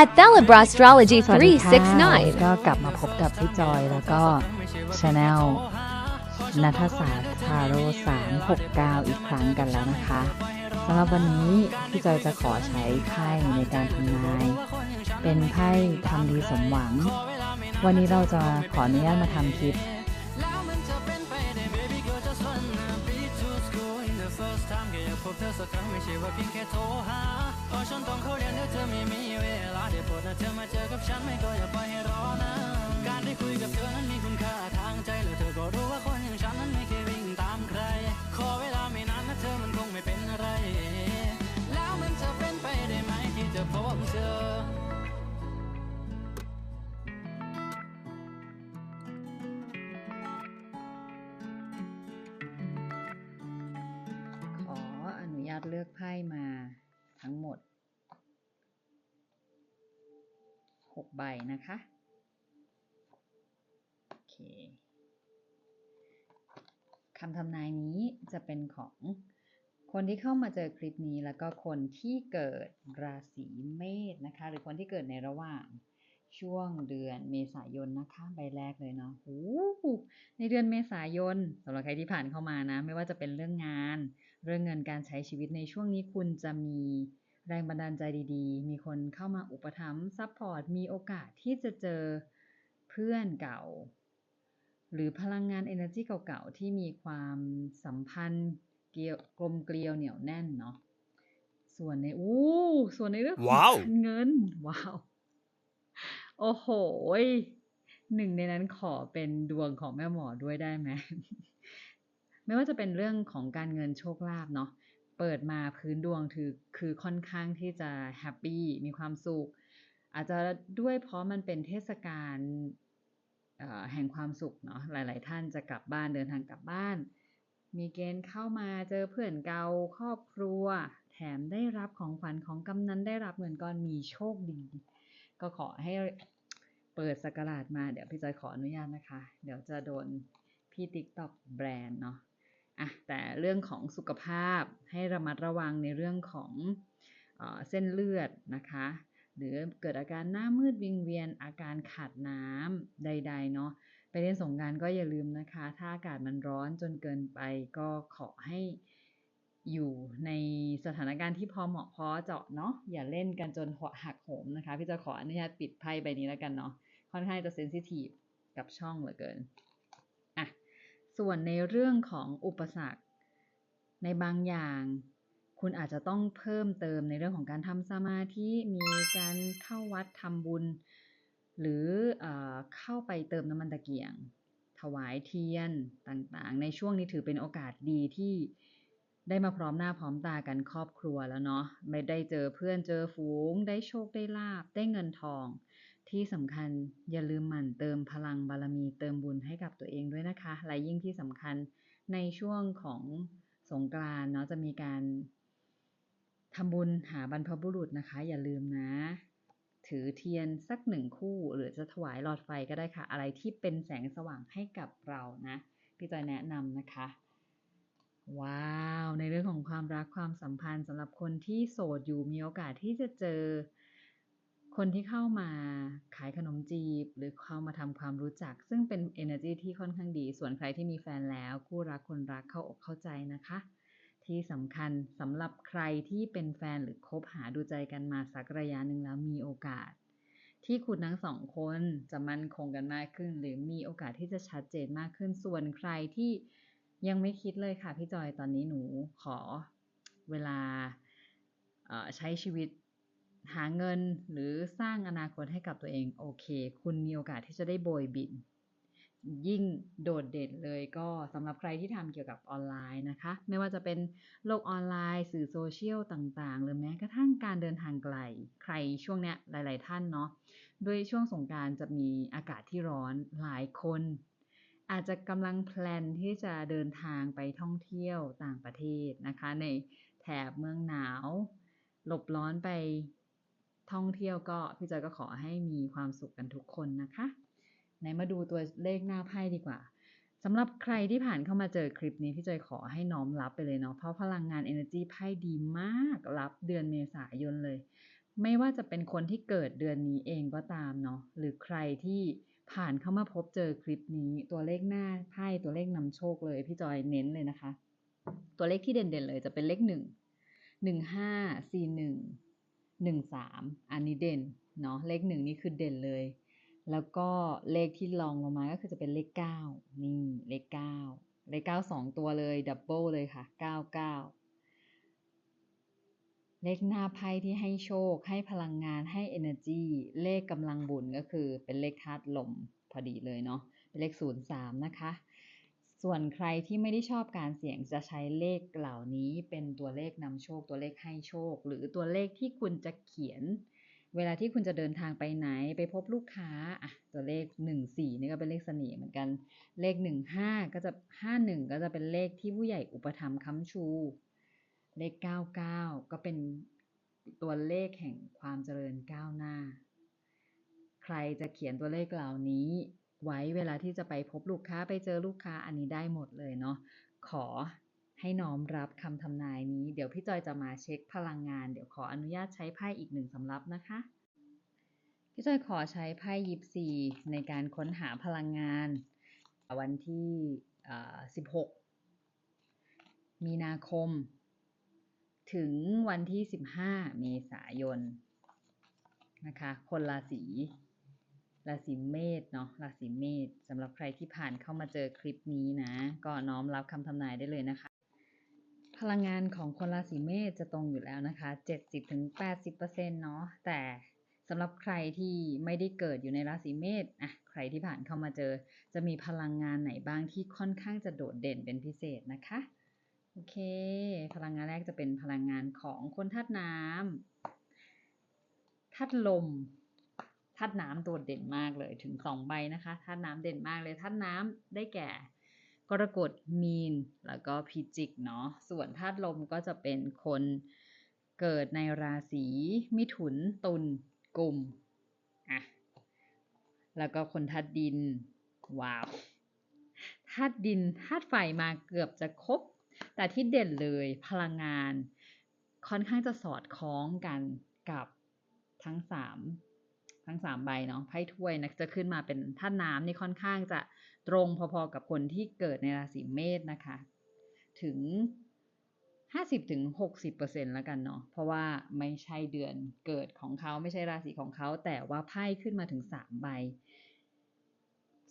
at Thalabrastrology สวัสดีค่ะ 369. ก็กลับมาพบกับพี่จอยแล้วก็ช anel นัทศาสตร์ทาโร่369 อีกครั้งกันแล้วนะคะสำหรับวันนี้พี่จอยจะขอใช้ไพ่ในการทำนาย เป็นไพ่ทำดีสมหวัง วันนี้เราจะขออนุญาตมาทำคลิป ถามแค่อยากพบเธอสักครั้งไม่ใช่ว่าเพียงแค่โทรหาเพราะฉันต้องเข้าเรียนเธอเธอไม่มีเวลาเดี๋ยโปรดนะเธอมาเจอกับฉันไม่ก็อย่าปล่อยให้รอนะการได้คุยกับเธอนั้นมีคุณค่าทางใจและเธอก็รู้ว่าคน 6 ใบนะคะ โอเคคำทำนายนี้จะเป็นของคนที่เข้ามาเจอคลิปนี้แล้วก็คนที่เกิดราศีเมษนะคะ หรือคนที่เกิดในระหว่างช่วงเดือนเมษายนนะคะใบแรกเลยเนาะโอ้ในเดือนเมษายนสำหรับใครที่ผ่านเข้ามานะ ไม่ว่าจะเป็นเรื่องงาน เรื่องเงินการใช้ชีวิตในช่วงนี้คุณจะมี แรงบันดาลใจดีๆ มีคนเข้ามาอุปถัมภ์ซัพพอร์ต มีโอกาสที่จะเจอเพื่อนเก่า หรือพลังงาน energy เก่าๆ ที่มีความสัมพันธ์เกลียวกลมเกลียวเหนียวแน่นเนาะ ส่วนในอู้ส่วนในเรื่องของว้าวการเงิน ว้าว โอ้โหยหนึ่งในนั้นขอเป็นดวงของแม่หมอด้วยได้ไหม ไม่ว่าจะเป็นเรื่องของการเงินโชคลาภเนาะ เปิดมาพื้นดวงคือคือค่อนข้างที่จะแฮปปี้มีความสุข อาจจะด้วยเพราะมันเป็นเทศกาลแห่งความสุขเนาะหลาย ๆ ท่านจะกลับบ้านเดินทางกลับบ้าน มีเกณฑ์เข้ามาเจอเพื่อนเก่าครอบครัว แถมได้รับของขวัญของกำนันได้รับเงินก้อนมีโชคดี ก็ขอให้เปิดสกราดมาเดี๋ยวพี่จอยขออนุญาตนะคะ เดี๋ยวจะโดนพี่ติ๊กต็อกแบรนด์เนาะ อะแต่เรื่องของสุขภาพให้ระมัดระวังในเรื่องของเออเส้นเลือดนะคะ หรือเกิดอาการหน้ามืดวิงเวียนอาการขาดน้ำใด ๆ เนาะไปเล่นสงการก็อย่าลืมนะคะ ถ้าอากาศมันร้อนจนเกินไปก็ขอให้อยู่ในสถานการณ์ที่พอเหมาะพอเจาะเนาะอย่าเล่นกันจนหัวหักโหมนะคะ พี่จะขออนุญาตปิดไพ่ใบนี้แล้วกันเนาะค่อนข้างจะเซนซิทีฟกับช่องเหลือเกิน ส่วนในเรื่องของอุปสรรค ในบางอย่าง คุณอาจจะต้องเพิ่มเติมในเรื่องของการทำสมาธิมีการเข้าวัดทำบุญ หรือเออเข้าไปเติมน้ำมันตะเกียง ถวายเทียนต่างๆ ในช่วงนี้ถือเป็นโอกาสดีที่ได้มาพร้อมหน้าพร้อมตากันครอบครัวแล้วเนาะไม่ได้เจอเพื่อนเจอฝูง ได้โชคได้ลาบได้เงินทอง ที่สำคัญอย่าลืมหมั่นเติมพลังบารมีเติมบุญให้กับตัวเองด้วยนะคะ และยิ่งที่สำคัญในช่วงของสงกรานต์เนาะจะมีการทำบุญหาบรรพบุรุษนะคะ อย่าลืมนะ ถือเทียนสักหนึ่งคู่ หรือจะถวายหลอดไฟก็ได้ค่ะ อะไรที่เป็นแสงสว่างให้กับเรานะ พี่จอยแนะนำนะคะ ว้าว ในเรื่องของความรักความสัมพันธ์สำหรับคนที่โสดอยู่มีโอกาสที่จะเจอ คนที่เข้ามาขายขนมจีบ หรือเข้ามาทำความรู้จัก ซึ่งเป็น energy ที่ค่อนข้างดี ส่วนใครที่มีแฟนแล้วคู่รักคนรักเข้าอกเข้าใจนะคะ ที่สำคัญสำหรับใครที่เป็นแฟนหรือคบหาดูใจกันมาสักระยะหนึ่งแล้วมีโอกาส ที่คุณทั้งสองคนจะมั่นคงกันมากขึ้น หรือมีโอกาสที่จะชัดเจนมากขึ้น ส่วนใครที่ยังไม่คิดเลยค่ะพี่จอยตอนนี้หนูขอเวลาใช้ชีวิต หาเงินหรือสร้างอนาคตให้กับตัวเองโอเค คุณมีโอกาสที่จะได้โบยบิน ยิ่งโดดเด่นเลยก็สำหรับใครที่ทำเกี่ยวกับออนไลน์นะคะ ไม่ว่าจะเป็นโลกออนไลน์ สื่อโซเชียลต่างๆ หรือแม้กระทั่งการเดินทางไกล ใครช่วงเนี้ยหลาย ๆ ท่านเนาะด้วยช่วงสงการจะมีอากาศที่ร้อนหลายคน อาจจะกำลังแพลนที่จะเดินทางไปท่องเที่ยวต่างประเทศนะคะ ในแถบเมืองหนาวหลบร้อนไป ท่องเที่ยวก็พี่จอยก็ขอให้มีความสุขกันทุกคนนะคะไหนมาดูตัวเลขหน้าไพ่ดีกว่าสำหรับใครที่ผ่านเข้ามาเจอคลิปนี้พี่จอยขอให้น้อมรับไปเลยเนาะเพราะพลังงาน energy ไพ่ดีมากรับเดือนเมษายนเลย ไม่ว่าจะเป็นคนที่เกิดเดือนนี้เองก็ตามเนาะหรือใครที่ผ่านเข้ามาพบเจอคลิปนี้ ตัวเลขหน้าไพ่ตัวเลขนำโชคเลยพี่จอยเน้นเลยนะคะ ตัวเลขที่เด่นๆเลยจะเป็นเลขหนึ่งหนึ่งห้าสี่หนึ่ง หนึ่งสามอันนี้เด่นเนาะเลขหนึ่งนี่คือเด่นเลย แล้วก็เลขที่รองลงมาก็คือจะเป็นเลขเก้านี่เลขเก้าเลขเก้าสองตัวเลยดับเบิลเลยค่ะเก้าเก้าเลขหน้าไพ่ที่ให้โชค ให้พลังงานให้ energy เลขกำลังบุญก็คือเป็นเลขธาตุลมพอดีเลยเนาะเป็นเลขศูนย์สามนะคะ ส่วนใครที่ไม่ได้ชอบการเสี่ยงจะใช้เลขเหล่านี้เป็นตัวเลขนำโชค ตัวเลขให้โชค หรือตัวเลขที่คุณจะเขียน เวลาที่คุณจะเดินทางไปไหนไปพบลูกค้าอะตัวเลขหนึ่งสี่นี่ก็เป็นเลขเสน่ห์เหมือนกัน เลขหนึ่งห้าก็จะห้าหนึ่งก็จะเป็นเลขที่ผู้ใหญ่อุปถัมภ์ค้ำชู เลขเก้าเก้าก็เป็นตัวเลขแห่งความเจริญก้าวหน้า ใครจะเขียนตัวเลขเหล่านี้ ไว้เวลาที่จะไปพบลูกค้าไปเจอลูกค้าอันนี้ได้หมดเลยเนาะขอให้น้อมรับคำทำนายนี้ เดี๋ยวพี่จอยจะมาเช็คพลังงาน เดี๋ยวขออนุญาตใช้ไพ่อีกหนึ่งสำรับนะคะ พี่จอยขอใช้ไพ่ยิปซีในการค้นหาพลังงาน วันที่16มีนาคม ถึงวันที่15เมษายนนะคะ คนราศี ราศีเมษเนาะราศีเมษสำหรับใครที่ผ่านเข้ามาเจอคลิปนี้นะ ก็น้อมรับคำทำนายได้เลยนะคะ พลังงานของคนราศีเมษจะตรงอยู่แล้วนะคะ 70-80%เนาะแต่สำหรับใครที่ไม่ได้เกิดอยู่ในราศีเมษอะใครที่ผ่านเข้ามาเจอ จะมีพลังงานไหนบ้างที่ค่อนข้างจะโดดเด่นเป็นพิเศษนะคะโอเค พลังงานแรกจะเป็นพลังงานของคนธาตุน้ำธาตุลม ธาตุน้ำโดดเด่นมากเลยถึงสองใบนะคะธาตุน้ำเด่นมากเลยธาตุน้ำได้แก่ กรกฎมีน แล้วก็พิจิกเนาะส่วนธาตุลมก็จะเป็นคนเกิดในราศีมิถุนตุลกุมอะแล้วก็คนธาตุดิน ว้าวธาตุดินธาตุไฟมาเกือบจะครบ แต่ที่เด่นเลยพลังงาน ค่อนข้างจะสอดคล้องกันกับทั้งสาม ทั้งสามใบเนาะไพ่ถ้วยนะจะขึ้นมาเป็นธาน้ำนี่ค่อนข้างจะตรงพอๆกับคนที่เกิดในราศีเมษนะคะ ถึง 50ถึง60%แล้วกันเนาะเพราะว่าไม่ใช่เดือนเกิดของเขาไม่ใช่ราศีของเขา แต่ว่าไพ่ขึ้นมาถึง 3 ใบ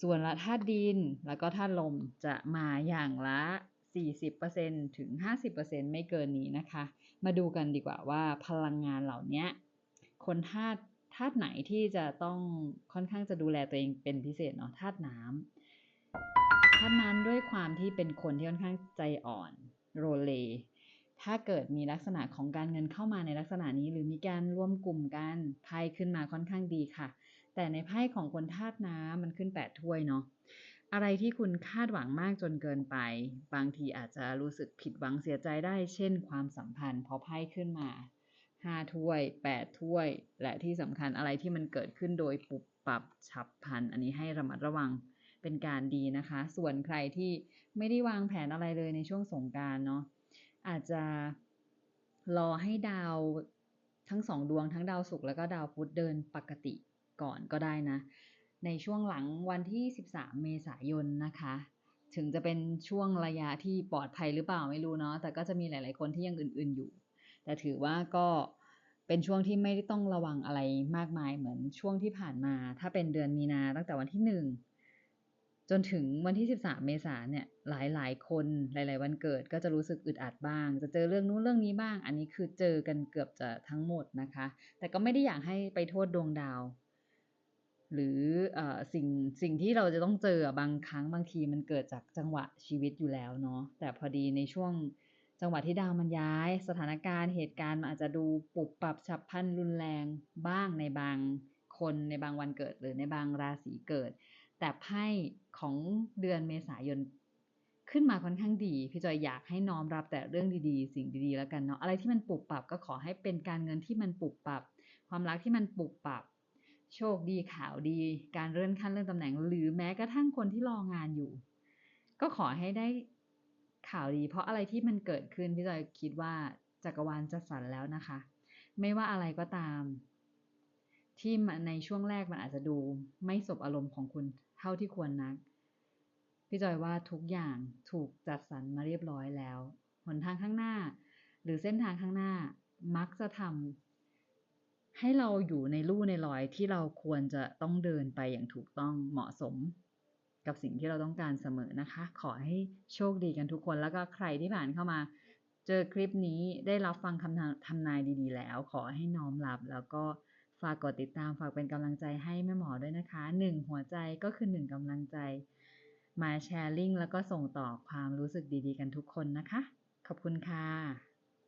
ส่วนละธาตุดินแล้วก็ธาตุลมจะมาอย่างละ40%ถึง 50%ไม่เกินนี้นะคะ มาดูกันดีกว่าว่าพลังงานเหล่านี้คนธาตุ ธาตุไหนที่จะต้องค่อนข้างจะดูแลตัวเองเป็นพิเศษเนาะธาตุน้ำธาตุน้ำด้วยความที่เป็นคนที่ค่อนข้างใจอ่อนโรเลถ้าเกิดมีลักษณะของการเงินเข้ามาในลักษณะนี้ หรือมีการร่วมกลุ่มกันไพ่ขึ้นมาค่อนข้างดีค่ะ แต่ในไพ่ของคนธาตุน้ำมันขึ้นแปดถ้วยเนาะอะไรที่คุณคาดหวังมากจนเกินไป บางทีอาจจะรู้สึกผิดหวังเสียใจได้ เช่น ความสัมพันธ์พราะไพ่ขึ้นมา ห้าถ้วยแปดถ้วย และที่สำคัญอะไรที่มันเกิดขึ้นโดยปุบปรับฉับพลัน อันนี้ให้ระมัดระวังเป็นการดีนะคะ ส่วนใครที่ไม่ได้วางแผนอะไรเลยในช่วงสงการเนาะอาจจะรอให้ดาวทั้งสองดวงทั้งดาวศุกร์แล้วก็ดาวพุธเดินปกติก่อนก็ได้นะ ในช่วงหลังวันที่ 13 เมษายนนะคะ ถึงจะเป็นช่วงระยะที่ปลอดภัยหรือเปล่าไม่รู้เนาะแต่ก็จะมีหลาย ๆ คนที่ยังอื่น ๆอยู่ แต่ถือว่าก็เป็นช่วงที่ไม่ได้ต้องระวังอะไรมากมายเหมือนช่วงที่ผ่านมา ถ้าเป็นเดือนมีนาตั้งแต่วันที่หนึ่งจนถึงวันที่ 13 เมษาเนี่ยหลายๆคนหลาย ๆ วันเกิดก็จะรู้สึกอึดอัดบ้าง จะเจอเรื่องนู้นเรื่องนี้บ้าง อันนี้คือเจอกันเกือบจะทั้งหมดนะคะ แต่ก็ไม่ได้อยากให้ไปโทษดวงดาว หรืออสิ่งสิ่งที่เราจะต้องเจอบางครั้งบางทีมันเกิดจากจังหวะชีวิตอยู่แล้วเนาะแต่พอดีในช่วง จังหวะที่ดาวมันย้าย สถานการณ์เหตุการณ์มันอาจจะดูปุบปรับฉับพลันรุนแรงบ้างในบางคนในบางวันเกิดหรือในบางราศีเกิด แต่ไพ่ของเดือนเมษายนขึ้นมาค่อนข้างดี พี่จอยอยากให้น้อมรับแต่เรื่องดีๆ สิ่งดีๆ แล้วกันเนาะอะไรที่มันปุบปรับก็ขอให้เป็นการเงินที่มันปุบปรับ ความรักที่มันปุบปรับ โชคดีข่าวดี การเลื่อนขั้นเลื่อนตำแหน่ง หรือแม้กระทั่งคนที่รองานอยู่ ก็ขอให้ได้ ข่าวดีเพราะอะไรที่มันเกิดขึ้นพี่จอยคิดว่าจักรวาลจะสั่นแล้วนะคะ ไม่ว่าอะไรก็ตาม ที่ในช่วงแรกมันอาจจะดูไม่สบอารมณ์ของคุณเท่าที่ควรนัก พี่จอยว่าทุกอย่างถูกจัดสรรมาเรียบร้อยแล้วหนทางข้างหน้า หรือเส้นทางข้างหน้ามักจะทำให้เราอยู่ในลู่ในรอยที่เราควรจะต้องเดินไปอย่างถูกต้องเหมาะสม กับสิ่งที่เราต้องการเสมอนะคะ ขอให้โชคดีกันทุกคนแล้วก็ใครที่ผ่านเข้ามา เจอคลิปนี้ได้รับฟังคำทำนายดีๆ แล้ว ขอให้น้อมรับแล้วก็ฝากกดติดตามฝากเป็นกำลังใจให้แม่หมอด้วยนะคะหนึ่งหัวใจก็คือหนึ่งกำลังใจ มาแชร์ลิงก์แล้วก็ส่งต่อความรู้สึกดีๆ กันทุกคนนะคะ ขอบคุณค่ะ